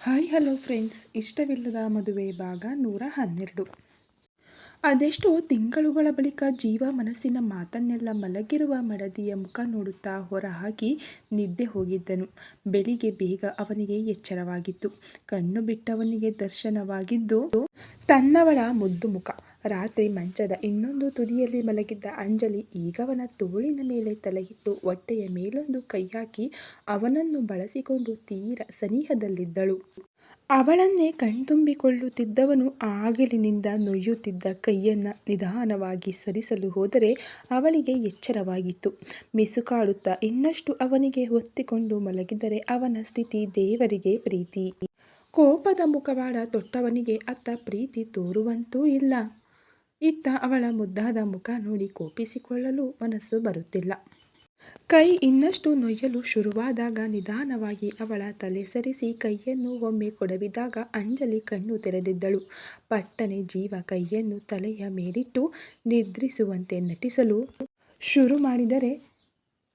Hi, hello friends. ಇಷ್ಟವಿಲ್ಲದ ಮದುವೆ ಭಾಗ ನೂರ ಹನ್ನೆರಡು. ಅದೆಷ್ಟೋ ತಿಂಗಳುಗಳ ಬಳಿಕ ಜೀವ ಮನಸ್ಸಿನ ಮಾತನ್ನೆಲ್ಲ ಮಲಗಿರುವ ಮಡದಿಯ ಮುಖ ನೋಡುತ್ತಾ ಹೊರಹಾಕಿ ನಿದ್ದೆ ಹೋಗಿದ್ದನು. ಬೆಳಿಗ್ಗೆ ಬೇಗ ಅವನಿಗೆ ಎಚ್ಚರವಾಗಿತ್ತು. ಕಣ್ಣು ಬಿಟ್ಟವನಿಗೆ ದರ್ಶನವಾಗಿದ್ದು ತನ್ನವಳ ಮುದ್ದು ಮುಖ. ರಾತ್ರಿ ಮಂಚದ ಇನ್ನೊಂದು ತುದಿಯಲ್ಲಿ ಮಲಗಿದ್ದ ಅಂಜಲಿ ಈಗವನ ತೋಳಿನ ಮೇಲೆ ತಲೆಯಿಟ್ಟು ಹೊಟ್ಟೆಯ ಮೇಲೊಂದು ಕೈ ಹಾಕಿ ಅವನನ್ನು ಬಳಸಿಕೊಂಡು ತೀರ ಸನಿಹದಲ್ಲಿದ್ದಳು. ಅವಳನ್ನೇ ಕಣ್ತುಂಬಿಕೊಳ್ಳುತ್ತಿದ್ದವನು ಆಗಲಿನಿಂದ ನೊಯ್ಯುತ್ತಿದ್ದ ಕೈಯನ್ನು ನಿಧಾನವಾಗಿ ಸರಿಸಲು ಹೋದರೆ ಅವಳಿಗೆ ಎಚ್ಚರವಾಗಿತ್ತು. ಮಿಸುಕಾಡುತ್ತಾ ಇನ್ನಷ್ಟು ಅವನಿಗೆ ಹೊತ್ತಿಕೊಂಡು ಮಲಗಿದರೆ ಅವನ ಸ್ಥಿತಿ ದೇವರಿಗೆ ಪ್ರೀತಿ. ಕೋಪದ ಮುಖವಾಡ ತೊಟ್ಟವನಿಗೆ ಅತ್ತ ಪ್ರೀತಿ ತೋರುವಂತೂ ಇಲ್ಲ. ಇತ್ತ ಅವಳ ಮುದ್ದಾದ ಮುಖ ನೋಡಿ ಕೋಪಿಸಿಕೊಳ್ಳಲು ಮನಸ್ಸು ಬರುತ್ತಿಲ್ಲ. ಕೈ ಇನ್ನಷ್ಟು ನೊಯ್ಯಲು ಶುರುವಾದಾಗ ನಿಧಾನವಾಗಿ ಅವಳ ತಲೆ ಸರಿಸಿ ಕೈಯನ್ನು ಒಮ್ಮೆ ಕೊಡವಿದಾಗ ಅಂಜಲಿ ಕಣ್ಣು ತೆರೆದಿದ್ದಳು. ಪಟ್ಟನೆ ಜೀವ ಕೈಯನ್ನು ತಲೆಯ ಮೇಲಿಟ್ಟು ನಿದ್ರಿಸುವಂತೆ ನಟಿಸಲು ಶುರು ಮಾಡಿದರೆ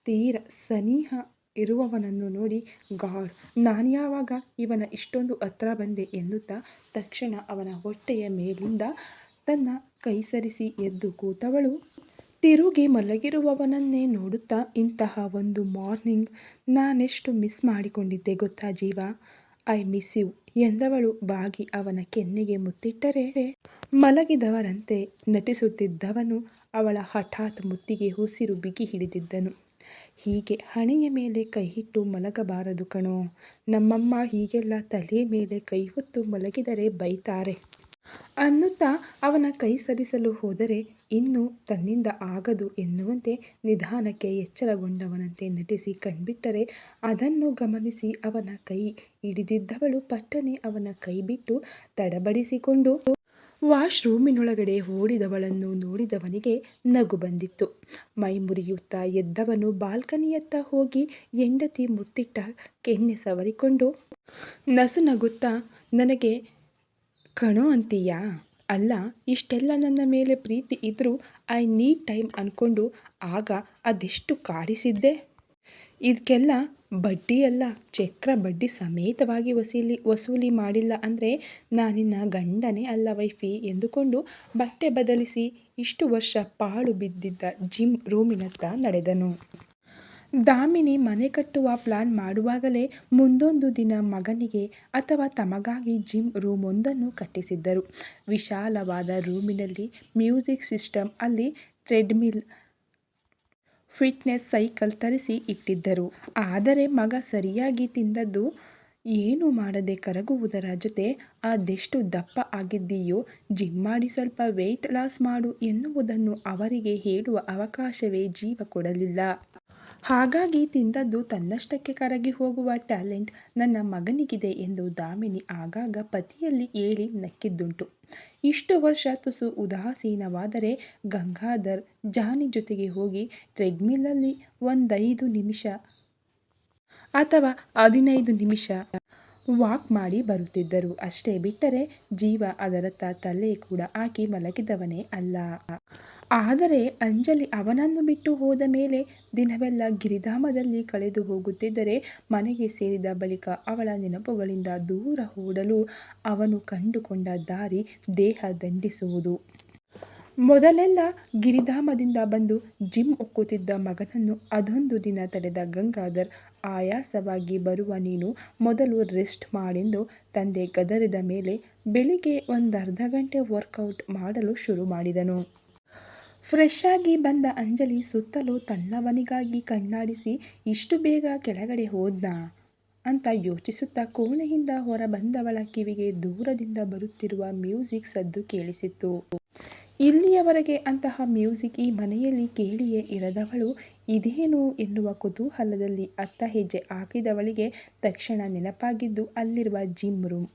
ತೀರ ಸನಿಹ ಇರುವವನನ್ನು ನೋಡಿ, ಗಾಡ್ ನಾನ್ಯಾವಾಗ ಇವನ ಇಷ್ಟೊಂದು ಹತ್ರ ಬಂದೆ ಎನ್ನುತ್ತಾ ತಕ್ಷಣ ಅವನ ಹೊಟ್ಟೆಯ ಮೇಲಿಂದ ತನ್ನ ಕೈ ಸರಿಸಿ ಎದ್ದು ಕೂತವಳು. ತಿರುಗಿ ಮಲಗಿರುವವನನ್ನೇ ನೋಡುತ್ತಾ ಇಂತಹ ಒಂದು ಮಾರ್ನಿಂಗ್ ನಾನೆಷ್ಟು ಮಿಸ್ ಮಾಡಿಕೊಂಡಿದ್ದೆ ಗೊತ್ತಾ ಜೀವ? ಐ ಮಿಸ್ ಯು ಎಂದವಳು ಬಾಗಿ ಅವನ ಕೆನ್ನೆಗೆ ಮುತ್ತಿಟ್ಟರೆ. ಮಲಗಿದವರಂತೆ ನಟಿಸುತ್ತಿದ್ದವನು ಅವಳ ಹಠಾತ್ ಮುತ್ತಿಗೆ ಉಸಿರು ಬಿಗಿ ಹಿಡಿದಿದ್ದನು. ಹೀಗೆ ಹಣೆಯ ಮೇಲೆ ಕೈ ಹಿಟ್ಟು ಮಲಗಬಾರದು ಕಣೋ. ನಮ್ಮಮ್ಮ ಹೀಗೆಲ್ಲ ತಲೆಯ ಮೇಲೆ ಕೈ ಹೊತ್ತು ಮಲಗಿದರೆ ಬೈತಾರೆ. ಅನ್ನುತ್ತಾ ಅವನ ಕೈ ಸರಿಸಲು ಹೋದರೆ ಇನ್ನು ತನ್ನಿಂದ ಆಗದು ಎನ್ನುವಂತೆ ನಿಧಾನಕ್ಕೆ ಎಚ್ಚರಗೊಂಡವನಂತೆ ನಟಿಸಿ ಕಣ್ಬಿಟ್ಟರೆ ಅದನ್ನು ಗಮನಿಸಿ ಅವನ ಕೈ ಹಿಡಿದಿದ್ದವಳು ಪಟ್ಟನೆ ಅವನ ಕೈ ಬಿಟ್ಟು ತಡಬಡಿಸಿಕೊಂಡು ವಾಶ್ರೂಮಿನೊಳಗಡೆ ಓಡಿದವಳನ್ನು ನೋಡಿದವನಿಗೆ ನಗು ಬಂದಿತ್ತು. ಮೈ ಮುರಿಯುತ್ತಾ ಎದ್ದವನು ಬಾಲ್ಕನಿಯತ್ತ ಹೋಗಿ ಹೆಂಡತಿ ಮುತ್ತಿಟ್ಟ ಕೆನ್ನೆ ಸವರಿಕೊಂಡು ನಸು ನಗುತ್ತಾ, ನನಗೆ ಕಣೋ ಅಂತೀಯಾ? ಅಲ್ಲ, ಇಷ್ಟೆಲ್ಲ ನನ್ನ ಮೇಲೆ ಪ್ರೀತಿ ಇದ್ದರೂ ಐ ನೀಡ್ ಟೈಮ್ ಅಂದ್ಕೊಂಡು ಆಗ ಅದೆಷ್ಟು ಕಾಡಿಸಿದ್ದೆ? ಇದಕ್ಕೆಲ್ಲ ಬಡ್ಡಿ ಅಲ್ಲ ಚಕ್ರ ಬಡ್ಡಿ ಸಮೇತವಾಗಿ ವಸೂಲಿ ವಸೂಲಿ ಮಾಡಿಲ್ಲ ಅಂದರೆ ನಾನಿನ್ನ ಗಂಡನೇ ಅಲ್ಲ ವೈಫಿ ಎಂದುಕೊಂಡು ಬಟ್ಟೆ ಬದಲಿಸಿ ಇಷ್ಟು ವರ್ಷ ಪಾಳು ಬಿದ್ದಿದ್ದ ಜಿಮ್ ರೂಮಿನತ್ತ ನಡೆದನು. ದಾಮಿನಿ ಮನೆ ಕಟ್ಟುವ ಪ್ಲಾನ್ ಮಾಡುವಾಗಲೇ ಮುಂದೊಂದು ದಿನ ಮಗನಿಗೆ ಅಥವಾ ತಮಗಾಗಿ ಜಿಮ್ ರೂಮೊಂದನ್ನು ಕಟ್ಟಿಸಿದ್ದರು. ವಿಶಾಲವಾದ ರೂಮಿನಲ್ಲಿ ಮ್ಯೂಸಿಕ್ ಸಿಸ್ಟಮ್ ಅಲ್ಲಿ ಟ್ರೆಡ್ಮಿಲ್, ಫಿಟ್ನೆಸ್ ಸೈಕಲ್ ತರಿಸಿ ಇಟ್ಟಿದ್ದರು. ಆದರೆ ಮಗ ಸರಿಯಾಗಿ ತಿಂದದ್ದು ಏನು ಮಾಡದೆ ಕರಗುವುದರ ಜೊತೆ ಅದೆಷ್ಟು ದಪ್ಪ ಆಗಿದ್ದೀಯೋ, ಜಿಮ್ ಮಾಡಿ ಸ್ವಲ್ಪ ವೆಯ್ಟ್ ಲಾಸ್ ಮಾಡು ಎನ್ನುವುದನ್ನು ಅವರಿಗೆ ಹೇಳುವ ಅವಕಾಶವೇ ಜೀವ ಕೊಡಲಿಲ್ಲ. ಹಾಗಾಗಿ ತಿಂದದ್ದು ತನ್ನಷ್ಟಕ್ಕೆ ಕರಗಿ ಹೋಗುವ ಟ್ಯಾಲೆಂಟ್ ನನ್ನ ಮಗನಿಗಿದೆ ಎಂದು ದಾಮಿನಿ ಆಗಾಗ ಪತಿಯಲ್ಲಿ ಹೇಳಿ ನಕ್ಕಿದ್ದುಂಟು. ಇಷ್ಟು ವರ್ಷ ತುಸು ಉದಾಸೀನವಾದರೆ ಗಂಗಾಧರ್ ಜಾನಿ ಜೊತೆಗೆ ಹೋಗಿ ಟ್ರೆಡ್ಮಿಲ್ಲಲ್ಲಿ ಒಂದೈದು ನಿಮಿಷ ಅಥವಾ ಹದಿನೈದು ನಿಮಿಷ ವಾಕ್ ಮಾಡಿ ಬರುತ್ತಿದ್ದರು. ಅಷ್ಟೇ ಬಿಟ್ಟರೆ ಜೀವ ಅದರತ್ತ ತಲೆ ಕೂಡ ಹಾಕಿ ಮಲಗಿದವನೇ ಅಲ್ಲ. ಆದರೆ ಅಂಜಲಿ ಅವನನ್ನು ಬಿಟ್ಟು ಹೋದ ಮೇಲೆ ದಿನವೆಲ್ಲ ಗಿರಿಧಾಮದಲ್ಲಿ ಕಳೆದು ಹೋಗುತ್ತಿದ್ದರೆ ಮನೆಗೆ ಸೇರಿದ ಬಳಿಕ ಅವಳ ನೆನಪುಗಳಿಂದ ದೂರ ಓಡಲು ಅವನು ಕಂಡುಕೊಂಡ ದಾರಿ ದೇಹ ದಂಡಿಸುವುದು. ಮೊದಲೆಲ್ಲ ಗಿರಿಧಾಮದಿಂದ ಬಂದು ಜಿಮ್ ಒಕ್ಕುತ್ತಿದ್ದ ಮಗನನ್ನು ಅದೊಂದು ದಿನ ತಡೆದ ಗಂಗಾಧರ್ ಆಯಾಸವಾಗಿ ಬರುವ ನೀನು ಮೊದಲು ರೆಸ್ಟ್ ಮಾಡೆಂದು ತಂದೆ ಗದರಿದ ಮೇಲೆ ಬೆಳಿಗ್ಗೆ ಒಂದರ್ಧ ಗಂಟೆ ವರ್ಕೌಟ್ ಮಾಡಲು ಶುರು ಮಾಡಿದನು. ಫ್ರೆಶ್ ಆಗಿ ಬಂದ ಅಂಜಲಿ ಸುತ್ತಲೂ ತನ್ನವನಿಗಾಗಿ ಕಣ್ಣಾಡಿಸಿ, ಇಷ್ಟು ಬೇಗ ಕೆಳಗಡೆ ಹೋದ್ನಾ? ಅಂತ ಯೋಚಿಸುತ್ತಾ ಕೋಣೆಯಿಂದ ಹೊರ ಬಂದವಳ ಕಿವಿಗೆ ದೂರದಿಂದ ಬರುತ್ತಿರುವ ಮ್ಯೂಸಿಕ್ ಸದ್ದು ಕೇಳಿಸಿತ್ತು. ಇಲ್ಲಿಯವರೆಗೆ ಅಂತಹ ಮ್ಯೂಸಿಕ್ ಈ ಮನೆಯಲ್ಲಿ ಕೇಳಿಯೇ ಇರದವಳು, ಇದೇನು ಎನ್ನುವ ಕುತೂಹಲದಲ್ಲಿ ಅತ್ತ ಹೆಜ್ಜೆ ಹಾಕಿದವಳಿಗೆ ತಕ್ಷಣ ನೆನಪಾಗಿದ್ದು ಅಲ್ಲಿರುವ ಜಿಮ್ ರೂಮ್.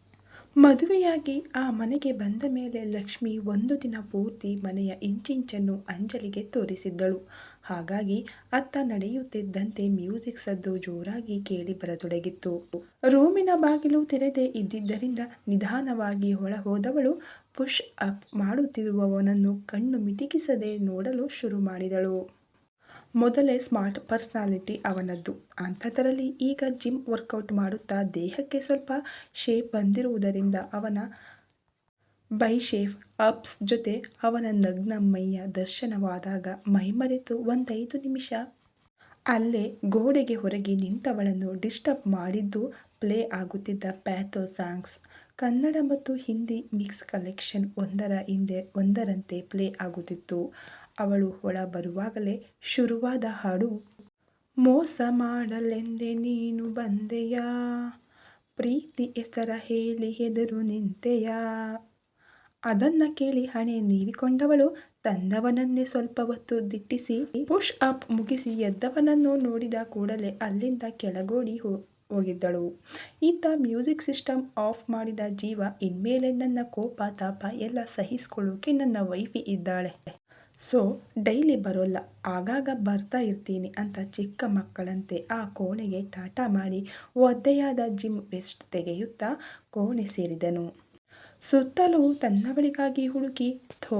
ಮದುವೆಯಾಗಿ ಆ ಮನೆಗೆ ಬಂದ ಮೇಲೆ ಲಕ್ಷ್ಮಿ ಒಂದು ದಿನ ಪೂರ್ತಿ ಮನೆಯ ಇಂಚಿಂಚನ್ನು ಅಂಜಲಿಗೆ ತೋರಿಸಿದ್ದಳು. ಹಾಗಾಗಿ ಅತ್ತ ನಡೆಯುತ್ತಿದ್ದಂತೆ ಮ್ಯೂಸಿಕ್ ಸದ್ದು ಜೋರಾಗಿ ಕೇಳಿ ಬರತೊಡಗಿತ್ತು. ರೂಮಿನ ಬಾಗಿಲು ತೆರೆದೇ ಇದ್ದಿದ್ದರಿಂದ ನಿಧಾನವಾಗಿ ಒಳ ಹೋದವಳು ಪುಷ್ ಅಪ್ ಮಾಡುತ್ತಿರುವವನನ್ನು ಕಣ್ಣು ಮಿಟಿಕಿಸದೆ ನೋಡಲು ಶುರು ಮಾಡಿದಳು. ಮೊದಲೇ ಸ್ಮಾರ್ಟ್ ಪರ್ಸ್ನಾಲಿಟಿ ಅವನದ್ದು. ಅಂಥದ್ದರಲ್ಲಿ ಈಗ ಜಿಮ್ ವರ್ಕೌಟ್ ಮಾಡುತ್ತಾ ದೇಹಕ್ಕೆ ಸ್ವಲ್ಪ ಶೇಪ್ ಬಂದಿರುವುದರಿಂದ ಅವನ ಬೈ ಶೇಫ್ ಅಪ್ಸ್ ಜೊತೆ ಅವನ ನಗ್ನ ಮೈಯ ದರ್ಶನವಾದಾಗ ಮೈಮರೆತು ಒಂದೈದು ನಿಮಿಷ ಅಲ್ಲೇ ಗೋಡೆಗೆ ಹೊರಗೆ ನಿಂತವಳನ್ನು ಡಿಸ್ಟರ್ಬ್ ಮಾಡಿದ್ದು ಪ್ಲೇ ಆಗುತ್ತಿದ್ದ ಪ್ಯಾಥೋ ಸಾಂಗ್ಸ್. ಕನ್ನಡ ಮತ್ತು ಹಿಂದಿ ಮಿಕ್ಸ್ ಕಲೆಕ್ಷನ್ ಒಂದರ ಹಿಂದೆ ಒಂದರಂತೆ ಪ್ಲೇ ಆಗುತ್ತಿತ್ತು. ಅವಳು ಒಳ ಬರುವಾಗಲೇ ಶುರುವಾದ ಹಾಡು, ಮೋಸ ಮಾಡಲೆಂದೇ ನೀನು ಬಂದೆಯಾ? ಪ್ರೀತಿ ಹೆಸರ ಹೇಳಿ ಎದುರು ನಿಂತೆಯಾ? ಅದನ್ನ ಕೇಳಿ ಹಣೆ ನೀವಿಕೊಂಡವಳು, ತಂದವನನ್ನೇ ಸ್ವಲ್ಪ ಹೊತ್ತು ದಿಟ್ಟಿಸಿ, ಪುಷ್ ಅಪ್ ಮುಗಿಸಿ ಎದ್ದವನನ್ನು ನೋಡಿದ ಕೂಡಲೇ ಅಲ್ಲಿಂದ ಕೆಳಗೋಡಿ ಹೋ- ಹೋಗಿದ್ದಳು. ಈತ ಮ್ಯೂಸಿಕ್ ಸಿಸ್ಟಮ್ ಆಫ್ ಮಾಡಿದ ಜೀವ, ಇನ್ಮೇಲೆ ನನ್ನ ಕೋಪ ತಾಪ ಎಲ್ಲ ಸಹಿಸ್ಕೊಳ್ಳೋಕೆ ನನ್ನ ವೈಫಿ ಇದ್ದಾಳೆ. ಸೊ ಡೈಲಿ ಬರೋಲ್ಲ. ಆಗಾಗ ಬರ್ತಾ ಇರ್ತೀನಿ ಅಂತ ಚಿಕ್ಕ ಮಕ್ಕಳಂತೆ ಆ ಕೋಣೆಗೆ ಟಾಟಾ ಮಾಡಿ ಒದ್ದೆಯಾದ ಜಿಮ್ ವೆಸ್ಟ್ ತೆಗೆಯುತ್ತಾ ಕೋಣೆ ಸೇರಿದನು. ಸುತ್ತಲೂ ತನ್ನವಳಿಗಾಗಿ ಹುಡುಕಿ, ಥೋ,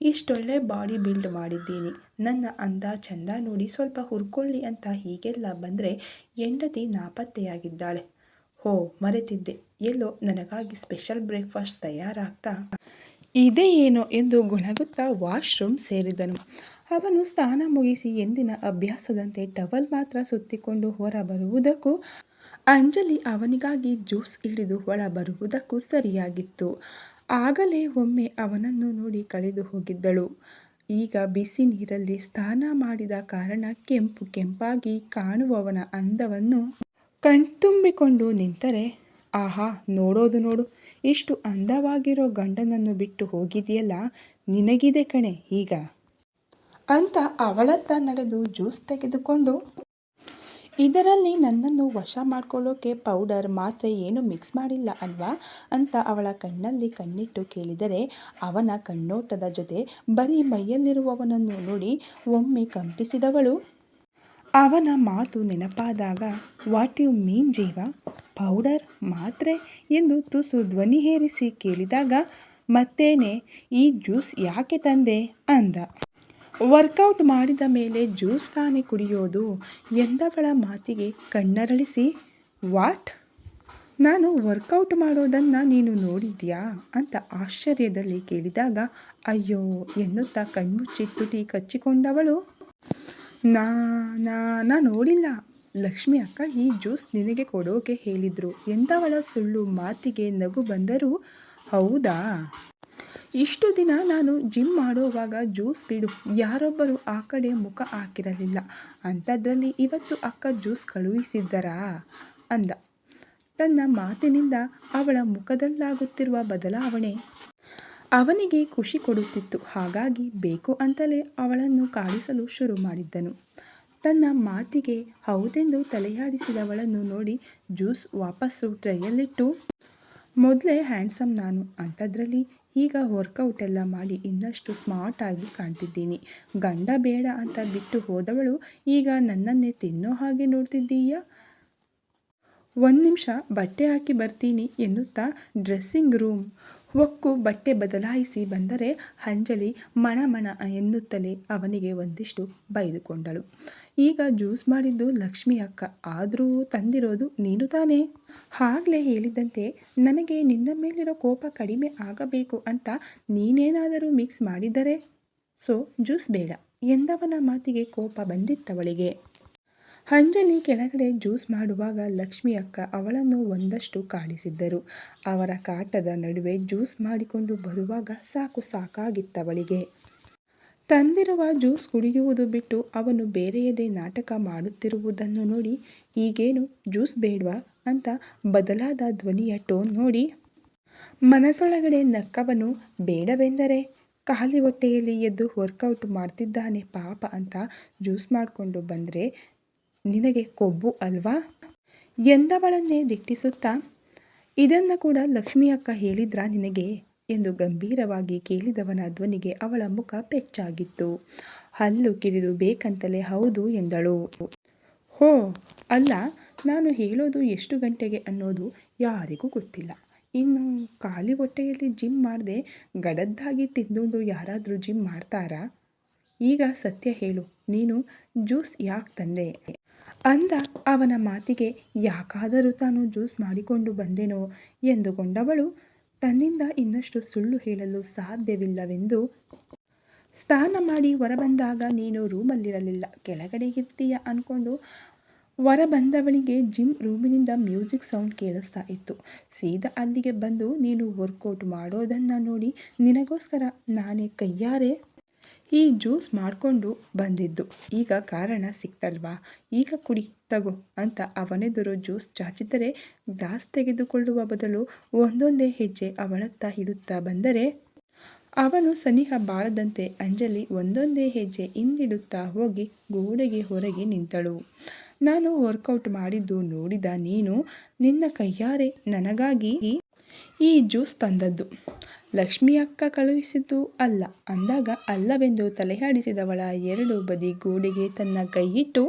ಇಷ್ಟೊಳ್ಳೆ ಬಾಡಿ ಬಿಲ್ಡ್ ಮಾಡಿದ್ದೀನಿ. ನನ್ನ ಅಂದ ಚಂದ ನೋಡಿ ಸ್ವಲ್ಪ ಹುರ್ಕೊಳ್ಳಿ ಅಂತ ಹೀಗೆಲ್ಲ ಬಂದರೆ ಹೆಂಡತಿ ನಾಪತ್ತೆಯಾಗಿದ್ದಾಳೆ. ಹೋ, ಮರೆತಿದ್ದೆ. ಎಲ್ಲೋ ನನಗಾಗಿ ಸ್ಪೆಷಲ್ ಬ್ರೇಕ್ಫಾಸ್ಟ್ ತಯಾರಾಗ್ತಾ ಇದೇ ಎಂದು ಗುಣಗುತ್ತಾ ವಾಶ್ರೂಮ್ ಸೇರಿದನು. ಅವನು ಸ್ನಾನ ಮುಗಿಸಿ ಎಂದಿನ ಅಭ್ಯಾಸದಂತೆ ಟವಲ್ ಮಾತ್ರ ಸುತ್ತಿಕೊಂಡು ಹೊರ ಬರುವುದಕ್ಕೂ ಅಂಜಲಿ ಅವನಿಗಾಗಿ ಜ್ಯೂಸ್ ಹಿಡಿದು ಒಳ ಬರುವುದಕ್ಕೂ ಸರಿಯಾಗಿತ್ತು. ಆಗಲೇ ಒಮ್ಮೆ ಅವನನ್ನು ನೋಡಿ ಕಳೆದು ಹೋಗಿದ್ದಳು. ಈಗ ಬಿಸಿ ನೀರಲ್ಲಿ ಸ್ನಾನ ಮಾಡಿದ ಕಾರಣ ಕೆಂಪು ಕೆಂಪಾಗಿ ಕಾಣುವವನ ಅಂದವನ್ನು ಕಣ್ತುಂಬಿಕೊಂಡು ನಿಂತರೆ, ಆಹಾ, ನೋಡೋದು ನೋಡು. ಇಷ್ಟು ಅಂದವಾಗಿರೋ ಗಂಡನನ್ನು ಬಿಟ್ಟು ಹೋಗಿದೆಯಲ್ಲ? ನಿನಗಿದೆ ಕಣೆ ಈಗ. ಅಂತ ಅವಳತ್ತ ನಡೆದು ಜ್ಯೂಸ್ ತೆಗೆದುಕೊಂಡು, ಇದರಲ್ಲಿ ನನ್ನನ್ನು ವಶ ಮಾಡ್ಕೊಳ್ಳೋಕೆ ಪೌಡರ್ ಮಾತ್ರೆ ಏನು ಮಿಕ್ಸ್ ಮಾಡಿಲ್ಲ ಅಲ್ವಾ? ಅಂತ ಅವಳ ಕಣ್ಣಲ್ಲಿ ಕಣ್ಣಿಟ್ಟು ಕೇಳಿದರೆ, ಅವನ ಕಣ್ಣೋಟದ ಜೊತೆ ಬರೀ ಮೈಯಲ್ಲಿರುವವನನ್ನು ನೋಡಿ ಒಮ್ಮೆ ಕಂಪಿಸಿದವಳು ಅವನ ಮಾತು ನೆನಪಾದಾಗ, ವಾಟ್ ಯು ಮೀನ್ ಜೀವ? ಪೌಡರ್ ಮಾತ್ರೆ? ಎಂದು ತುಸು ಧ್ವನಿ ಹೇರಿಸಿ ಕೇಳಿದಾಗ, ಮತ್ತೇನೆ, ಈ ಜ್ಯೂಸ್ ಯಾಕೆ ತಂದೆ? ಅಂದ. ವರ್ಕೌಟ್ ಮಾಡಿದ ಮೇಲೆ ಜ್ಯೂಸ್ ತಾನೇ ಕುಡಿಯೋದು? ಎಂದವಳ ಮಾತಿಗೆ ಕಣ್ಣರಳಿಸಿ, ವಾಟ್? ನಾನು ವರ್ಕೌಟ್ ಮಾಡೋದನ್ನು ನೀನು ನೋಡಿದ್ಯಾ? ಅಂತ ಆಶ್ಚರ್ಯದಲ್ಲಿ ಕೇಳಿದಾಗ, ಅಯ್ಯೋ, ಎನ್ನುತ್ತಾ ಕಣ್ಮುಚ್ಚಿ ತುಟಿ ಕಚ್ಚಿಕೊಂಡವಳು ನಾ ನಾ ನಾ ನೋಡಿಲ್ಲ. ಲಕ್ಷ್ಮಿ ಅಕ್ಕ ಈ ಜ್ಯೂಸ್ ನಿನಗೆ ಕೊಡೋಕೆ ಹೇಳಿದ್ರು. ಎಂಥವಳ ಸುಳ್ಳು ಮಾತಿಗೆ ನಗು ಬಂದರೂ? ಹೌದಾ? ಇಷ್ಟು ದಿನ ನಾನು ಜಿಮ್ ಮಾಡುವಾಗ ಜ್ಯೂಸ್ ಬಿಡು. ಯಾರೊಬ್ಬರು ಆ ಕಡೆ ಮುಖ ಹಾಕಿರಲಿಲ್ಲ. ಅಂಥದ್ರಲ್ಲಿ ಇವತ್ತು ಅಕ್ಕ ಜ್ಯೂಸ್ ಕಳುಹಿಸಿದ್ದರಾ? ಅಂದ. ತನ್ನ ಮಾತಿನಿಂದ ಅವಳ ಮುಖದಲ್ಲಾಗುತ್ತಿರುವ ಬದಲಾವಣೆ. ಅವನಿಗೆ ಖುಷಿ ಕೊಡುತ್ತಿತ್ತು. ಹಾಗಾಗಿ ಬೇಕು ಅಂತಲೇ ಅವಳನ್ನು ಕಾಡಿಸಲು ಶುರು ಮಾಡಿದ್ದನು. ತನ್ನ ಮಾತಿಗೆ ಹೌದೆಂದು ತಲೆಯಾಡಿಸಿದವಳನ್ನು ನೋಡಿ ಜ್ಯೂಸ್ ವಾಪಸ್ಸು ಟ್ರೈಯಲ್ಲಿಟ್ಟು, ಮೊದಲೇ ಹ್ಯಾಂಡ್ಸಮ್ ನಾನು. ಅಂಥದ್ರಲ್ಲಿ ಈಗ ವರ್ಕೌಟ್ ಎಲ್ಲ ಮಾಡಿ ಇನ್ನಷ್ಟು ಸ್ಮಾರ್ಟ್ ಆಗಿ ಕಾಣ್ತಿದ್ದೀನಿ. ಗಂಡ ಬೇಡ ಅಂತ ಬಿಟ್ಟು ಹೋದವಳು ಈಗ ನನ್ನನ್ನೇ ತಿನ್ನೋ ಹಾಗೆ ನೋಡ್ತಿದ್ದೀಯಾ? ಒಂದು ನಿಮಿಷ ಬಟ್ಟೆ ಹಾಕಿ ಬರ್ತೀನಿ ಎನ್ನುತ್ತಾ ಡ್ರೆಸ್ಸಿಂಗ್ ರೂಮ್ ಹೊಕ್ಕು ಬಟ್ಟೆ ಬದಲಾಯಿಸಿ ಬಂದರೆ ಅಂಜಲಿ ಮಣ ಮಣ ಎನ್ನುತ್ತಲೇ ಅವನಿಗೆ ಒಂದಿಷ್ಟು ಬೈದುಕೊಂಡಳು. ಈಗ ಜ್ಯೂಸ್ ಮಾಡಿದ್ದು ಲಕ್ಷ್ಮಿ ಅಕ್ಕ, ಆದರೂ ತಂದಿರೋದು ನೀನು ತಾನೇ? ಆಗಲೇ ಹೇಳಿದಂತೆ ನನಗೆ ನಿನ್ನ ಮೇಲಿರೋ ಕೋಪ ಕಡಿಮೆ ಆಗಬೇಕು ಅಂತ ನೀನೇನಾದರೂ ಮಿಕ್ಸ್ ಮಾಡಿದರೆ? ಸೊ, ಜ್ಯೂಸ್ ಬೇಡ, ಎಂದವನ ಮಾತಿಗೆ ಕೋಪ ಬಂದಿತ್ತವಳಿಗೆ. ಅಂಜಲಿ ಕೆಳಗಡೆ ಜ್ಯೂಸ್ ಮಾಡುವಾಗ ಲಕ್ಷ್ಮಿ ಅಕ್ಕ ಅವಳನ್ನು ಒಂದಷ್ಟು ಕಾಣಿಸಿದ್ದರು ಅವರ ಕಾಟದ ನಡುವೆ ಜ್ಯೂಸ್ ಮಾಡಿಕೊಂಡು ಬರುವಾಗ ಸಾಕು ಸಾಕಾಗಿತ್ತವಳಿಗೆ. ತಂದಿರುವ ಜ್ಯೂಸ್ ಕುಡಿಯುವುದು ಬಿಟ್ಟು ಅವನು ಬೇರೆಯದೇ ನಾಟಕ ಮಾಡುತ್ತಿರುವುದನ್ನು ನೋಡಿ, ಈಗೇನು ಜ್ಯೂಸ್ ಬೇಡವಾ ಅಂತ ಬದಲಾದ ಧ್ವನಿಯ ಟೋನ್ ನೋಡಿ ಮನಸೊಳಗಡೆ ನಕ್ಕವನು, ಬೇಡವೆಂದರೆ ಖಾಲಿ ಹೊಟ್ಟೆಯಲ್ಲಿ ಎದ್ದು ವರ್ಕೌಟ್ ಮಾಡ್ತಿದ್ದಾನೆ ಪಾಪ ಅಂತ ಜ್ಯೂಸ್ ಮಾಡಿಕೊಂಡು ಬಂದರೆ ನಿನಗೆ ಕೊಬ್ಬು ಅಲ್ವಾ? ಎಂದವಳನ್ನೇ ದಿಟ್ಟಿಸುತ್ತಾ? ಇದನ್ನು ಕೂಡ ಲಕ್ಷ್ಮಿ ಅಕ್ಕ ಹೇಳಿದ್ರಾ ನಿನಗೆ? ಎಂದು ಗಂಭೀರವಾಗಿ ಕೇಳಿದವನ ಧ್ವನಿಗೆ ಅವಳ ಮುಖ ಪೆಚ್ಚಾಗಿತ್ತು ಹಲ್ಲು ಕಿರಿದು ಬೇಕಂತಲೇ ಹೌದು ಎಂದಳು. ಹೋ, ಅಲ್ಲ, ನಾನು ಹೇಳೋದು ಎಷ್ಟು ಗಂಟೆಗೆ ಅನ್ನೋದು ಯಾರಿಗೂ ಗೊತ್ತಿಲ್ಲ. ಇನ್ನು ಖಾಲಿ ಹೊಟ್ಟೆಯಲ್ಲಿ ಜಿಮ್ ಮಾಡದೆ ಗಡದ್ದಾಗಿ ತಿಂದುಂಡು ಯಾರಾದರೂ ಜಿಮ್ ಮಾಡ್ತಾರಾ? ಈಗ ಸತ್ಯ ಹೇಳು, ನೀನು ಜ್ಯೂಸ್ ಯಾಕೆ ತಂದೆ? ಅಂದ ಅವನ ಮಾತಿಗೆ, ಯಾಕಾದರೂ ತಾನು ಜ್ಯೂಸ್ ಮಾಡಿಕೊಂಡು ಬಂದೆನೋ ಎಂದುಕೊಂಡವಳು, ತನ್ನಿಂದ ಇನ್ನಷ್ಟು ಸುಳ್ಳು ಹೇಳಲು ಸಾಧ್ಯವಿಲ್ಲವೆಂದು ಸ್ನಾನ ಮಾಡಿ ಹೊರಬಂದಾಗ ನೀನು ರೂಮಲ್ಲಿರಲಿಲ್ಲ. ಕೆಳಗಡೆ ಇರ್ತೀಯ ಅಂದ್ಕೊಂಡು ಹೊರಬಂದವಳಿಗೆ ಜಿಮ್ ರೂಮಿನಿಂದ ಮ್ಯೂಸಿಕ್ ಸೌಂಡ್ ಕೇಳಿಸ್ತಾ ಇತ್ತು. ಸೀದಾ ಅಲ್ಲಿಗೆ ಬಂದು ನೀನು ವರ್ಕೌಟ್ ಮಾಡೋದನ್ನು ನೋಡಿ ನಿನಗೋಸ್ಕರ ನಾನೇ ಕೈಯಾರೆ ಈ ಜ್ಯೂಸ್ ಮಾಡಿಕೊಂಡು ಬಂದಿದ್ದು. ಈಗ ಕಾರಣ ಸಿಕ್ತಲ್ವಾ? ಈಗ ಕುಡಿ, ತಗೋ ಅಂತ ಅವನೆದುರು ಜ್ಯೂಸ್ ಚಾಚಿದರೆ ಗ್ಲಾಸ್ ತೆಗೆದುಕೊಳ್ಳುವ ಬದಲು ಒಂದೊಂದೇ ಹೆಜ್ಜೆ ಅವಳತ್ತ ಇಡುತ್ತಾ ಬಂದರೆ ಅವನು ಸನಿಹ ಬಾರದಂತೆ ಅಂಜಲಿ ಒಂದೊಂದೇ ಹೆಜ್ಜೆ ಹಿಂದಿಡುತ್ತಾ ಹೋಗಿ ಗೋಡೆಗೆ ಹೊರಗೆ ನಿಂತಳು. ನಾನು ವರ್ಕೌಟ್ ಮಾಡಿದ್ದು ನೋಡಿದ ನೀನು, ನಿನ್ನ ಕೈಯಾರೆ ನನಗಾಗಿ ಈ ಜ್ಯೂಸ್ ತಂದದ್ದು. ಲಕ್ಷ್ಮಿ ಅಕ್ಕ ಕಳುಹಿಸಿದ್ದು ಅಲ್ಲ. ಅಂದಾಗ ಅಲ್ಲವೆಂದು ತಲೆಯಾಡಿಸಿದವಳ ಎರಡು ಬದಿ ಗೋಡೆಗೆ ತನ್ನ ಕೈಯಿಟ್ಟು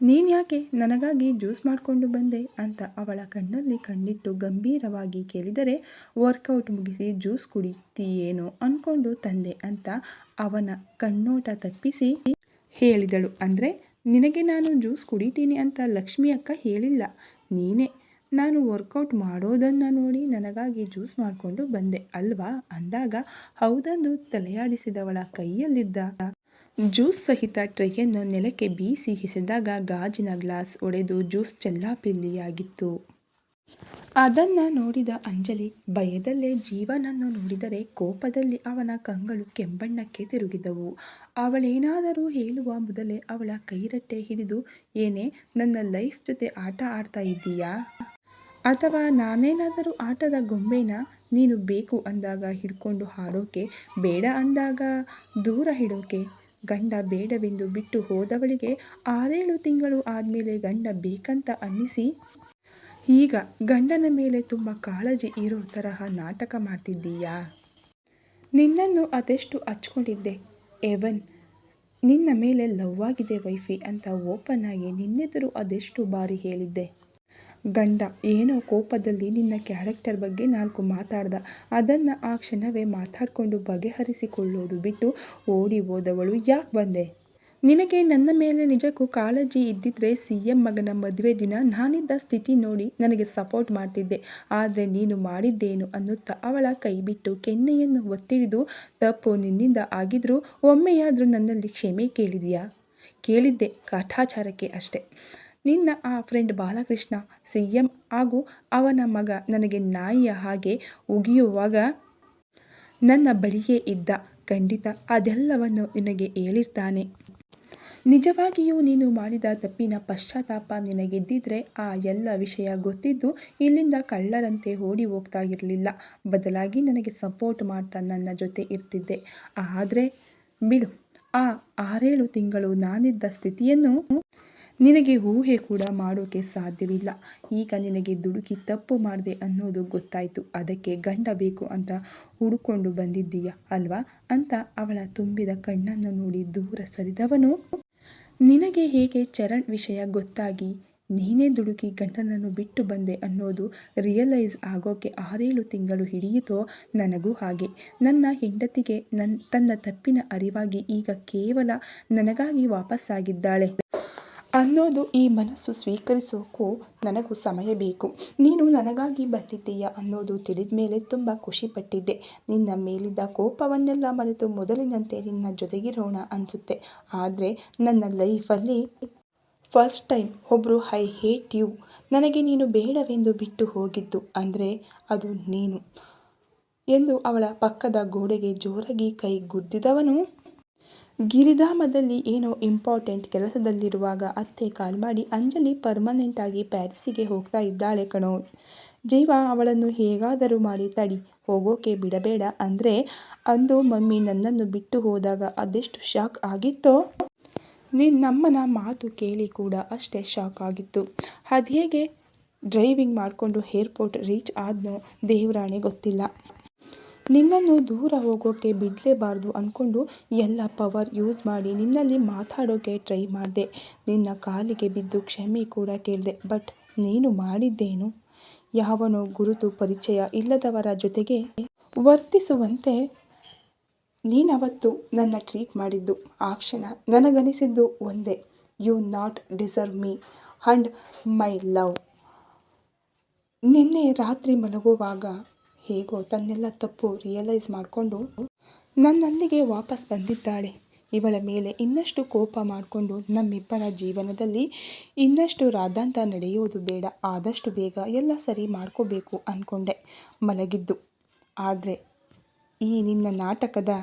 ನೀನ್ಯಾಕೆ ನನಗಾಗಿ ಜ್ಯೂಸ್ ಮಾಡಿಕೊಂಡು ಬಂದೆ? ಅಂತ ಅವಳ ಕಣ್ಣಲ್ಲಿ ಕಣ್ಣಿಟ್ಟು ಗಂಭೀರವಾಗಿ ಕೇಳಿದರೆ, ವರ್ಕೌಟ್ ಮುಗಿಸಿ ಜ್ಯೂಸ್ ಕುಡಿತೀಯೇನೋ ಅಂದ್ಕೊಂಡು ತಂದೆ ಅಂತ ಅವನ ಕಣ್ಣೋಟ ತಪ್ಪಿಸಿ ಹೇಳಿದಳು. ಅಂದರೆ, ನಿನಗೆ ನಾನು ಜ್ಯೂಸ್ ಕುಡಿತೀನಿ ಅಂತ ಲಕ್ಷ್ಮಿ ಅಕ್ಕ ಹೇಳಿಲ್ಲ. ನೀನೇ ನಾನು ವರ್ಕೌಟ್ ಮಾಡೋದನ್ನು ನೋಡಿ ನನಗಾಗಿ ಜ್ಯೂಸ್ ಮಾಡಿಕೊಂಡು ಬಂದೆ. ಅಲ್ವಾ? ಅಂದಾಗ, ಹೌದಂದು ತಲೆಯಾಡಿಸಿದವಳ ಕೈಯಲ್ಲಿದ್ದ ಜ್ಯೂಸ್ ಸಹಿತ ಟ್ರೈಯನ್ನು ನೆಲಕ್ಕೆ ಬೀಸಿ ಹಿಸಿದಾಗ ಗಾಜಿನ ಗ್ಲಾಸ್ ಒಡೆದು ಜ್ಯೂಸ್ ಚೆಲ್ಲಾಪಿಲ್ಲಿಯಾಗಿತ್ತು. ಅದನ್ನು ನೋಡಿದ ಅಂಜಲಿ ಭಯದಲ್ಲೇ ಜೀವನನ್ನು ನೋಡಿದರೆ ಕೋಪದಲ್ಲಿ ಅವನ ಕಂಗಳು ಕೆಂಬಣ್ಣಕ್ಕೆ ತಿರುಗಿದವು. ಅವಳೇನಾದರೂ ಹೇಳುವ ಮೊದಲೇ ಅವಳ ಕೈರಟ್ಟೆ ಹಿಡಿದು, ಏನೇ, ನನ್ನ ಲೈಫ್ ಜೊತೆ ಆಟ ಆಡ್ತಾ ಇದ್ದೀಯಾ? ಅಥವಾ ನಾನೇನಾದರೂ ಆಟದ ಗೊಂಬೆನ ನೀನು ಬೇಕು ಅಂದಾಗ ಹಿಡ್ಕೊಂಡು ಹಾಡೋಕೆ ಬೇಡ ಅಂದಾಗ ದೂರ ಹಿಡೋಕೆ, ಗಂಡ ಬೇಡವೆಂದು ಬಿಟ್ಟು ಹೋದವಳಿಗೆ ಆರೇಳು ತಿಂಗಳು ಆದಮೇಲೆ ಗಂಡ ಬೇಕಂತ ಅನ್ನಿಸಿ? ಈಗ ಗಂಡನ ಮೇಲೆ ತುಂಬ ಕಾಳಜಿ ಇರೋ ತರಹ ನಾಟಕ ಮಾಡ್ತಿದ್ದೀಯಾ? ನಿನ್ನನ್ನು ಅದೆಷ್ಟು ಹಚ್ಕೊಂಡಿದ್ದೆ? ಎವನ್, ನಿನ್ನ ಮೇಲೆ ಲವ್ ಆಗಿದೆ ವೈಫಿ ಅಂತ ಓಪನ್ ಆಗಿ ನಿನ್ನೆದುರು ಅದೆಷ್ಟು ಬಾರಿ ಹೇಳಿದ್ದೆ? ಗಂಡ. ಏನೋ ಕೋಪದಲ್ಲಿ ನಿನ್ನ ಕ್ಯಾರೆಕ್ಟರ್ ಬಗ್ಗೆ ನಾಲ್ಕು ಮಾತಾಡ್ದ. ಅದನ್ನು ಆ ಕ್ಷಣವೇ ಮಾತಾಡಿಕೊಂಡು ಬಗೆಹರಿಸಿಕೊಳ್ಳೋದು ಬಿಟ್ಟು ಓಡಿ ಹೋದವಳು ಯಾಕೆ ಬಂದೆ? ನಿನಗೆ ನನ್ನ ಮೇಲೆ ನಿಜಕ್ಕೂ ಕಾಳಜಿ ಇದ್ದಿದ್ರೆ ಸಿ ಎಂ ಮಗನ ಮದುವೆ ದಿನ ನಾನಿದ್ದ ಸ್ಥಿತಿ ನೋಡಿ ನನಗೆ ಸಪೋರ್ಟ್ ಮಾಡ್ತಿದ್ದೆ. ಆದರೆ ನೀನು ಮಾಡಿದ್ದೇನು ಅನ್ನುತ್ತಾ ಅವಳ ಕೈ ಬಿಟ್ಟು ಕೆನ್ನೆಯನ್ನು ಒತ್ತಿಡಿದು ತಪ್ಪು ನಿನ್ನಿಂದ ಆಗಿದ್ರೂ ಒಮ್ಮೆಯಾದರೂ ನನ್ನಲ್ಲಿ ಕ್ಷಮೆ ಕೇಳಿದೆಯಾ? ಕೇಳಿದ್ದೆ, ಕಾಠಾಚಾರಕ್ಕೆ ಅಷ್ಟೆ. ನಿನ್ನ ಆ ಫ್ರೆಂಡ್ ಬಾಲಕೃಷ್ಣ ಸಿ ಎಂ ಹಾಗೂ ಅವನ ಮಗ ನನಗೆ ನಾಯಿಯ ಹಾಗೆ ಉಗಿಯುವಾಗ ನನ್ನ ಬಳಿಯೇ ಇದ್ದ. ಖಂಡಿತ ಅದೆಲ್ಲವನ್ನು ನಿನಗೆ ಹೇಳಿರ್ತಾನೆ. ನಿಜವಾಗಿಯೂ ನೀನು ಮಾಡಿದ ತಪ್ಪಿನ ಪಶ್ಚಾತ್ತಾಪ ನಿನಗೆದ್ದಿದ್ರೆ ಆ ಎಲ್ಲ ವಿಷಯ ಗೊತ್ತಿದ್ದು ಇಲ್ಲಿಂದ ಕಳ್ಳರಂತೆ ಓಡಿ ಹೋಗ್ತಾ ಇರಲಿಲ್ಲ. ಬದಲಾಗಿ ನನಗೆ ಸಪೋರ್ಟ್ ಮಾಡ್ತಾ ನನ್ನ ಜೊತೆ ಇರ್ತಿದ್ದೆ. ಆದರೆ ಬಿಡು, ಆ ಆರೇಳು ತಿಂಗಳು ನಾನಿದ್ದ ಸ್ಥಿತಿಯನ್ನು ನಿನಗೆ ಊಹೆ ಕೂಡ ಮಾಡೋಕೆ ಸಾಧ್ಯವಿಲ್ಲ. ಈಗ ನಿನಗೆ ದುಡುಕಿ ತಪ್ಪು ಮಾಡಿದೆ ಅನ್ನೋದು ಗೊತ್ತಾಯಿತು. ಅದಕ್ಕೆ ಗಂಡ ಬೇಕು ಅಂತ ಹುಡುಕೊಂಡು ಬಂದಿದ್ದೀಯ ಅಲ್ವಾ? ಅಂತ ಅವಳ ತುಂಬಿದ ಕಣ್ಣನ್ನು ನೋಡಿ ದೂರ ಸರಿದವನು. ನಿನಗೆ ಹೇಗೆ ಚರಣ್ ವಿಷಯ ಗೊತ್ತಾಗಿ ನೀನೇ ದುಡುಕಿ ಗಂಡನನ್ನು ಬಿಟ್ಟು ಬಂದೆ ಅನ್ನೋದು ರಿಯಲೈಸ್ ಆಗೋಕ್ಕೆ ಆರೇಳು ತಿಂಗಳು ಹಿಡಿಯಿತೋ ನನಗೂ ಹಾಗೆ. ನನ್ನ ಹೆಂಡತಿಗೆ ನನ್ನ ತನ್ನ ತಪ್ಪಿನ ಅರಿವಾಗಿ ಈಗ ಕೇವಲ ನನಗಾಗಿ ವಾಪಸ್ಸಾಗಿದ್ದಾಳೆ. ಅನ್ನೋದು ಈ ಮನಸ್ಸು ಸ್ವೀಕರಿಸೋಕ್ಕೂ ನನಗೂ ಸಮಯ ಬೇಕು. ನೀನು ನನಗಾಗಿ ಬಂದಿದ್ದೀಯ ಅನ್ನೋದು ತಿಳಿದ ಮೇಲೆ ತುಂಬ ಖುಷಿಪಟ್ಟಿದ್ದೆ ನಿನ್ನ ಮೇಲಿದ್ದ ಕೋಪವನ್ನೆಲ್ಲ ಮರೆತು ಮೊದಲಿನಂತೆ ನಿನ್ನ ಜೊತೆಗಿರೋಣ ಅನಿಸುತ್ತೆ. ಆದರೆ ನನ್ನ ಲೈಫಲ್ಲಿ ಫಸ್ಟ್ ಟೈಮ್ ಒಬ್ಬರು ಐ ಹೇಟ್ ಯು, ನನಗೆ ನೀನು ಬೇಡವೆಂದು ಬಿಟ್ಟು ಹೋಗಿದ್ದು, ಅಂದರೆ ಅದು ನೀನು ಎಂದು ಅವಳ ಪಕ್ಕದ ಗೋಡೆಗೆ ಜೋರಾಗಿ ಕೈ ಗುದ್ದಿದವನು. ಗಿರಿಧಾಮದಲ್ಲಿ ಏನೋ ಇಂಪಾರ್ಟೆಂಟ್ ಕೆಲಸದಲ್ಲಿರುವಾಗ ಅತ್ತೆ ಕಾಲ್ ಮಾಡಿ, ಅಂಜಲಿ ಪರ್ಮನೆಂಟಾಗಿ ಪ್ಯಾರಿಸ್ಸಿಗೆ ಹೋಗ್ತಾ ಇದ್ದಾಳೆ ಕಣೋ. ಜೀವ, ಅವಳನ್ನು ಹೇಗಾದರೂ ಮಾಡಿ ತಡಿ. ಹೋಗೋಕೆ ಬಿಡಬೇಡ ಅಂದರೆ ಅಂದು ಮಮ್ಮಿ ನನ್ನನ್ನು ಬಿಟ್ಟು ಹೋದಾಗ ಅದೆಷ್ಟು ಶಾಕ್ ಆಗಿತ್ತೋ. ನಿನ್ನಮ್ಮನ ಮಾತು ಕೇಳಿ ಕೂಡ ಅಷ್ಟೇ ಶಾಕ್ ಆಗಿತ್ತು. ಅದೇಗೆ ಡ್ರೈವಿಂಗ್ ಮಾಡಿಕೊಂಡು ಏರ್ಪೋರ್ಟ್ ರೀಚ್ ಆದನೋ ದೇವರಾಣೆ ಗೊತ್ತಿಲ್ಲ. ನಿನ್ನನ್ನು ದೂರ ಹೋಗೋಕ್ಕೆ ಬಿಡಲೇಬಾರ್ದು ಅಂದ್ಕೊಂಡು ಎಲ್ಲ ಪವರ್ ಯೂಸ್ ಮಾಡಿ ನಿನ್ನಲ್ಲಿ ಮಾತಾಡೋಕ್ಕೆ ಟ್ರೈ ಮಾಡಿದೆ. ನಿನ್ನ ಕಾಲಿಗೆ ಬಿದ್ದು ಕ್ಷಮೆ ಕೂಡ ಕೇಳಿದೆ. ಬಟ್ ನೀನು ಮಾಡಿದ್ದೇನು? ಯಾವನೋ ಗುರುತು ಪರಿಚಯ ಇಲ್ಲದವರ ಜೊತೆಗೆ ವರ್ತಿಸುವಂತೆ ನೀನವತ್ತು ನನ್ನ ಟ್ರೀಟ್ ಮಾಡಿದ್ದು. ಆ ಕ್ಷಣ ನನಗನಿಸಿದ್ದು ಒಂದೇ. You not deserve me and my love ನಿನ್ನೆ ರಾತ್ರಿ ಮಲಗುವಾಗ ಹೇಗೋ ತನ್ನೆಲ್ಲ ತಪ್ಪು ರಿಯಲೈಸ್ ಮಾಡಿಕೊಂಡು ನನ್ನಲ್ಲಿಗೆ ವಾಪಸ್ ಬಂದಿದ್ದಾಳೆ. ಇವಳ ಮೇಲೆ ಇನ್ನಷ್ಟು ಕೋಪ ಮಾಡಿಕೊಂಡು ನಮ್ಮಿಬ್ಬರ ಜೀವನದಲ್ಲಿ ಇನ್ನಷ್ಟು ರಾದಾಂತ ನಡೆಯುವುದು ಬೇಡ. ಆದಷ್ಟು ಬೇಗ ಎಲ್ಲ ಸರಿ ಮಾಡ್ಕೋಬೇಕು ಅಂದ್ಕೊಂಡೆ ಮಲಗಿದ್ದು. ಆದರೆ ಈ ನಿನ್ನ ನಾಟಕದ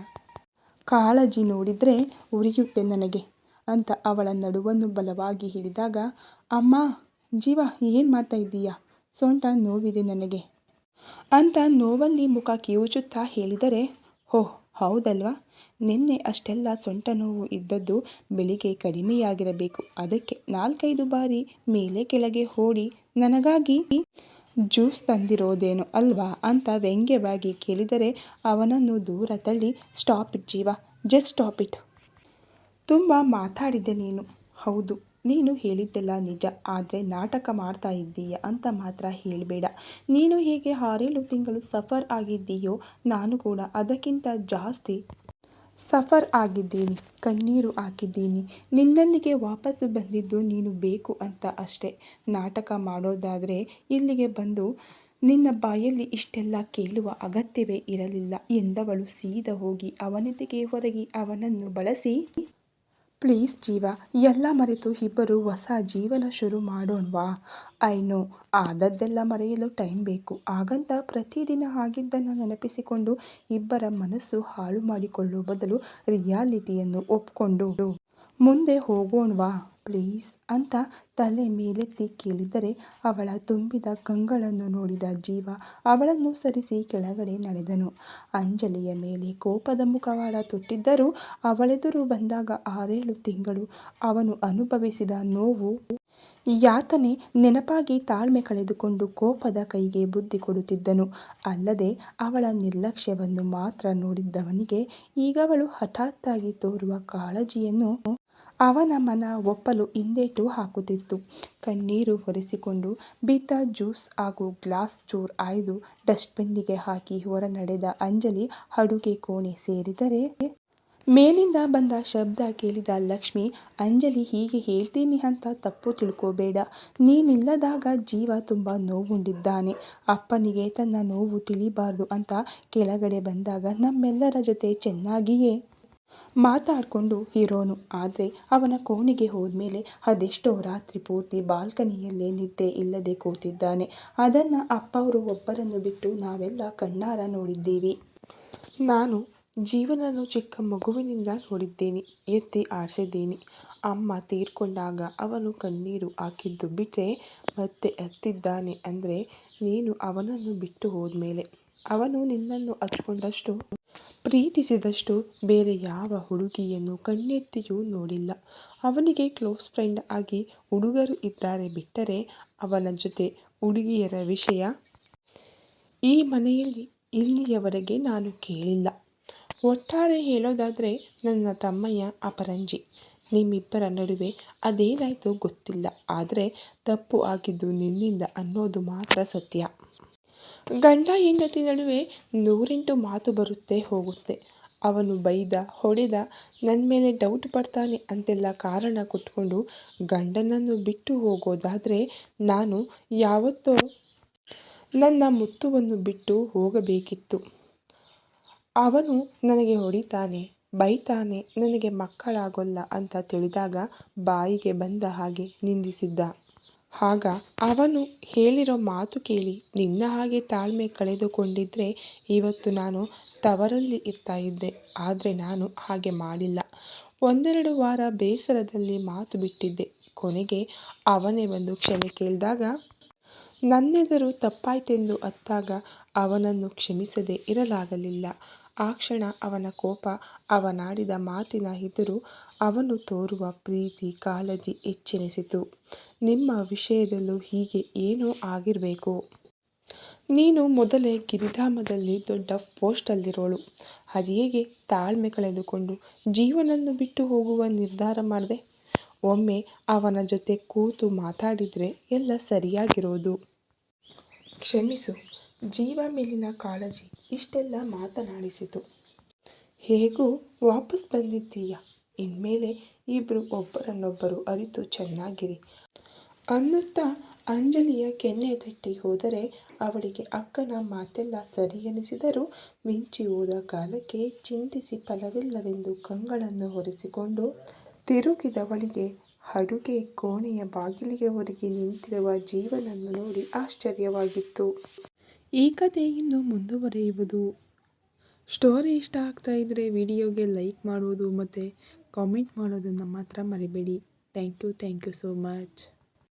ಕಾಳಜಿ ನೋಡಿದರೆ ಉರಿಯುತ್ತೆ ನನಗೆ ಅಂತ ಅವಳ ನಡುವನ್ನು ಬಲವಾಗಿ ಹಿಡಿದಾಗ, ಅಮ್ಮ, ಜೀವ ಏನು ಮಾಡ್ತಾ ಇದ್ದೀಯಾ? ಸೊಂಟ ನೋವಿದೆ ನನಗೆ. ಅಂತ ನೋವಲ್ಲಿ ಮುಖ ಕಿವುಚುತ್ತಾ ಹೇಳಿದರೆ ಓಹ್ ಹೌದಲ್ವಾ? ನಿನ್ನೆ ಅಷ್ಟೆಲ್ಲ ಸೊಂಟ ನೋವು ಇದ್ದದ್ದು ಬೆಳಿಗ್ಗೆ ಕಡಿಮೆಯಾಗಿರಬೇಕು. ಅದಕ್ಕೆ ನಾಲ್ಕೈದು ಬಾರಿ ಮೇಲೆ ಕೆಳಗೆ ಓಡಿ ನನಗಾಗಿ ಜ್ಯೂಸ್ ತಂದಿರೋದೇನು ಅಲ್ವಾ? ಅಂತ ವ್ಯಂಗ್ಯವಾಗಿ ಕೇಳಿದರೆ ಅವನನ್ನು ದೂರ ತಳ್ಳಿ, ಸ್ಟಾಪ್ ಇಟ್ ಜೀವ, ಜಸ್ಟ್ ಸ್ಟಾಪ್ ಇಟ್. ತುಂಬ ಮಾತಾಡಿದ್ದೆ ನೀನು. ಹೌದು ನೀನು ಹೇಳಿದ್ದೆಲ್ಲ ನಿಜ, ಆದರೆ ನಾಟಕ ಮಾಡ್ತಾ ಇದ್ದೀಯ ಅಂತ ಮಾತ್ರ ಹೇಳಬೇಡ. ನೀನು ಹೇಗೆ ಆರೇಳು ತಿಂಗಳು ಸಫರ್ ಆಗಿದ್ದೀಯೋ, ನಾನು ಕೂಡ ಅದಕ್ಕಿಂತ ಜಾಸ್ತಿ ಸಫರ್ ಆಗಿದ್ದೀನಿ, ಕಣ್ಣೀರು ಹಾಕಿದ್ದೀನಿ. ನಿನ್ನಲ್ಲಿಗೆ ವಾಪಸ್ಸು ಬಂದಿದ್ದು ನೀನು ಬೇಕು ಅಂತ ಅಷ್ಟೇ. ನಾಟಕ ಮಾಡೋದಾದರೆ ಇಲ್ಲಿಗೆ ಬಂದು ನಿನ್ನ ಬಾಯಲ್ಲಿ ಇಷ್ಟೆಲ್ಲ ಕೇಳುವ ಅಗತ್ಯವೇ ಇರಲಿಲ್ಲ ಎಂದವಳು ಸೀದ ಹೋಗಿ ಅವನಿಗೆ ಹೊರಗಿ ಅವನನ್ನು ಬಳಸಿ ಪ್ಲೀಸ್ ಜೀವ, ಎಲ್ಲ ಮರೆತು ಇಬ್ಬರು ಹೊಸ ಜೀವನ ಶುರು ಮಾಡೋಣವಾ? ಐನೋ, ಆದದ್ದೆಲ್ಲ ಮರೆಯಲು ಟೈಮ್ ಬೇಕು. ಹಾಗಂತ ಪ್ರತಿದಿನ ಆಗಿದ್ದನ್ನು ನೆನಪಿಸಿಕೊಂಡು ಇಬ್ಬರ ಮನಸ್ಸು ಹಾಳು ಮಾಡಿಕೊಳ್ಳುವ ಬದಲು ರಿಯಾಲಿಟಿಯನ್ನು ಒಪ್ಕೊಂಡು ಮುಂದೆ ಹೋಗೋಣವಾ? ಪ್ಲೀಸ್ ಅಂತ ತಲೆ ಮೇಲೆತ್ತಿ ಕೇಳಿದರೆ ಅವಳ ತುಂಬಿದ ಕಂಗಳನ್ನು ನೋಡಿದ ಜೀವ ಅವಳನ್ನು ಸರಿಸಿ ಕೆಳಗಡೆ ನಡೆದನು. ಅಂಜಲಿಯ ಮೇಲೆ ಕೋಪದ ಮುಖವಾಡ ತೊಟ್ಟಿದ್ದರೂ ಅವಳೆದುರು ಬಂದಾಗ ಆರೇಳು ತಿಂಗಳು ಅವನು ಅನುಭವಿಸಿದ ನೋವು. ಯಾತನೆ ನೆನಪಾಗಿ ತಾಳ್ಮೆ ಕಳೆದುಕೊಂಡು ಕೋಪದ ಕೈಗೆ ಬುದ್ಧಿ ಕೊಡುತ್ತಿದ್ದನು. ಅಲ್ಲದೆ ಅವಳ ನಿರ್ಲಕ್ಷ್ಯವನ್ನು ಮಾತ್ರ ನೋಡಿದ್ದವನಿಗೆ ಈಗವಳು ಹಠಾತ್ತಾಗಿ ತೋರುವ ಕಾಳಜಿಯನ್ನು ಅವನ ಮನ ಒಪ್ಪಲು ಹಿಂದೇಟು ಹಾಕುತ್ತಿತ್ತು. ಕಣ್ಣೀರು ಒರೆಸಿಕೊಂಡು ಬಿದ್ದ ಜ್ಯೂಸ್ ಹಾಗೂ ಗ್ಲಾಸ್ ಚೂರ್ ಆಯ್ದು ಡಸ್ಟ್ಬಿನ್ನಿಗೆ ಹಾಕಿ ಹೊರ ನಡೆದ ಅಂಜಲಿ ಅಡುಗೆ ಕೋಣೆ ಸೇರಿದರೆ ಮೇಲಿಂದ ಬಂದ ಶಬ್ದ ಕೇಳಿದ ಲಕ್ಷ್ಮಿ, ಅಂಜಲಿ ಹೀಗೆ ಹೇಳ್ತೀನಿ ಅಂತ ತಪ್ಪು ತಿಳ್ಕೋಬೇಡ. ನೀನಿಲ್ಲದಾಗ ಜೀವ ತುಂಬ ನೋವುಂಡಿದ್ದಾನೆ. ಅಪ್ಪನಿಗೆ ತನ್ನ ನೋವು ತಿಳಿಬಾರ್ದು ಅಂತ ಕೆಳಗಡೆ ಬಂದಾಗ, ನಮ್ಮೆಲ್ಲರ ಜೊತೆ ಚೆನ್ನಾಗಿಯೇ ಮಾತಾಡಿಕೊಂಡು ಇರೋನು. ಆದರೆ ಅವನ ಕೋಣೆಗೆ ಹೋದ್ಮೇಲೆ ಅದೆಷ್ಟೋ ರಾತ್ರಿ ಪೂರ್ತಿ ಬಾಲ್ಕನಿಯಲ್ಲೇ ನಿದ್ದೆ ಇಲ್ಲದೆ ಕೂತಿದ್ದಾನೆ. ಅದನ್ನು ಅಪ್ಪವರು ಒಬ್ಬರನ್ನು ಬಿಟ್ಟು ನಾವೆಲ್ಲ ಕಣ್ಣಾರ ನೋಡಿದ್ದೀವಿ. ನಾನು ಜೀವನವನ್ನು ಚಿಕ್ಕ ಮಗುವಿನಿಂದ ನೋಡಿದ್ದೀನಿ, ಎತ್ತಿ ಆಡಿಸಿದ್ದೀನಿ. ಅಮ್ಮ ತೀರ್ಕೊಂಡಾಗ ಅವನು ಕಣ್ಣೀರು ಹಾಕಿದ್ದು ಬಿಟ್ಟರೆ ಮತ್ತೆ ಎತ್ತಿದ್ದಾನೆ ಅಂದರೆ ನೀನು ಅವನನ್ನು ಬಿಟ್ಟು ಹೋದ್ಮೇಲೆ. ಅವನು ನಿನ್ನನ್ನು ಹಚ್ಕೊಂಡಷ್ಟು ಪ್ರೀತಿಸಿದಷ್ಟು ಬೇರೆ ಯಾವ ಹುಡುಗಿಯನ್ನು ಕಣ್ಣೆತ್ತಿಯೂ ನೋಡಿಲ್ಲ. ಅವನಿಗೆ ಕ್ಲೋಸ್ ಫ್ರೆಂಡ್ ಆಗಿ ಹುಡುಗರು ಇದ್ದಾರೆ ಬಿಟ್ಟರೆ ಅವನ ಜೊತೆ ಹುಡುಗಿಯರ ವಿಷಯ ಈ ಮನೆಯಲ್ಲಿ ಇಲ್ಲಿಯವರೆಗೆ ನಾನು ಕೇಳಿಲ್ಲ. ಒಟ್ಟಾರೆ ಹೇಳೋದಾದರೆ ನನ್ನ ತಮ್ಮಯ್ಯ ಅಪರಂಜಿ. ನಿಮ್ಮಿಬ್ಬರ ನಡುವೆ ಅದೇನಾಯಿತು ಗೊತ್ತಿಲ್ಲ. ಆದರೆ ತಪ್ಪು ಆಗಿದ್ದು ನಿನ್ನಿಂದ ಅನ್ನೋದು ಮಾತ್ರ ಸತ್ಯ. ಗಂಡ ಹೆಂಡತಿ ನಡುವೆ ನೂರೆಂಟು ಮಾತು ಬರುತ್ತೆ, ಹೋಗುತ್ತೆ. ಅವನು ಬೈದ, ಹೊಡೆದ ನನ್ನ ಮೇಲೆ ಡೌಟ್ ಪಡ್ತಾನೆ ಅಂತೆಲ್ಲ ಕಾರಣ ಕೊಟ್ಕೊಂಡು ಗಂಡನನ್ನು ಬಿಟ್ಟು ಹೋಗೋದಾದರೆ ನಾನು ಯಾವತ್ತೋ ನನ್ನ ಮುತ್ತುವನ್ನು ಬಿಟ್ಟು ಹೋಗಬೇಕಿತ್ತು. ಅವನು ನನಗೆ ಹೊಡಿತಾನೆ, ಬೈತಾನೆ, ನನಗೆ ಮಕ್ಕಳಾಗೋಲ್ಲ ಅಂತ ತಿಳಿದಾಗ ಬಾಯಿಗೆ ಬಂದ ಹಾಗೆ ನಿಂದಿಸಿದ್ದ. ಆಗ ಅವನು ಹೇಳಿರೋ ಮಾತು ಕೇಳಿ ನಿನ್ನ ಹಾಗೆ ತಾಳ್ಮೆ ಕಳೆದುಕೊಂಡಿದ್ದರೆ ಇವತ್ತು ನಾನು ತವರಲ್ಲಿ ಇರ್ತಾ ಇದ್ದೆ, ಆದರೆ ನಾನು ಹಾಗೆ ಮಾಡಿಲ್ಲ. ಒಂದೆರಡು ವಾರ ಬೇಸರದಲ್ಲಿ ಮಾತು ಬಿಟ್ಟಿದ್ದೆ. ಕೊನೆಗೆ ಅವನೇ ಬಂದು ಕ್ಷಮೆ ಕೇಳಿದಾಗ, ನನ್ನೆದುರು ತಪ್ಪಾಯ್ತೆಂದು ಅತ್ತಾಗ ಅವನನ್ನು ಕ್ಷಮಿಸದೆ ಇರಲಾಗಲಿಲ್ಲ. ಆ ಕ್ಷಣ ಅವನ ಕೋಪ, ಅವನಾಡಿದ ಮಾತಿನ ಎದುರು ಅವನು ತೋರುವ ಪ್ರೀತಿ ಕಾಳಜಿ ಹೆಚ್ಚೆನಿಸಿತು. ನಿಮ್ಮ ವಿಷಯದಲ್ಲೂ ಹೀಗೆ ಏನೋ ಆಗಿರಬೇಕು. ನೀನು ಮೊದಲೇ ಗಿರಿಧಾಮದಲ್ಲಿ ದೊಡ್ಡ ಪೋಸ್ಟಲ್ಲಿರೋಳು. ಹರಿಯೇಗೆ ತಾಳ್ಮೆ ಕಳೆದುಕೊಂಡು ಜೀವನನ್ನು ಬಿಟ್ಟು ಹೋಗುವ ನಿರ್ಧಾರ ಮಾಡಿದೆ. ಒಮ್ಮೆ ಅವನ ಜೊತೆ ಕೂತು ಮಾತಾಡಿದರೆ ಎಲ್ಲ ಸರಿಯಾಗಿರೋದು. ಕ್ಷಮಿಸು, ಜೀವ ಮೇಲಿನ ಕಾಳಜಿ ಇಷ್ಟೆಲ್ಲ ಮಾತನಾಡಿಸಿತು. ಹೇಗೂ ವಾಪಸ್ ಬಂದಿದ್ದೀಯ. ಇನ್ಮೇಲೆ ಇಬ್ಬರು ಒಬ್ಬರನ್ನೊಬ್ಬರು ಅರಿತು ಚೆನ್ನಾಗಿರಿ. ಅನ್ನುತ್ತಾ ಅಂಜಲಿಯ ಕೆನ್ನೆ ತಟ್ಟಿ ಹೋದರೆ ಅವಳಿಗೆ ಅಕ್ಕನ ಮಾತೆಲ್ಲ ಸರಿಯೆನಿಸಿದರೂ ಮಿಂಚಿ ಹೋದ ಕಾಲಕ್ಕೆ ಚಿಂತಿಸಿ ಫಲವಿಲ್ಲವೆಂದು ಕಂಗಳನ್ನು ಹೊರಿಸಿಕೊಂಡು ತಿರುಗಿದವಳಿಗೆ ಅಡುಗೆ ಕೋಣೆಯ ಬಾಗಿಲಿಗೆ ಒರಗಿ ನಿಂತಿರುವ ಜೀವನನ್ನು ನೋಡಿ ಆಶ್ಚರ್ಯವಾಗಿತ್ತು. ಈ ಕಥೆ ಇನ್ನು ಮುಂದುವರೆಯುವುದು. ಸ್ಟೋರಿ ಇಷ್ಟ ಆಗ್ತಾ ಇದ್ದರೆ ವಿಡಿಯೋಗೆ ಲೈಕ್ ಮಾಡುವುದು ಮತ್ತು ಕಾಮೆಂಟ್ ಮಾಡೋದನ್ನು ಮಾತ್ರ ಮರಿಬೇಡಿ. Thank you thank you so much.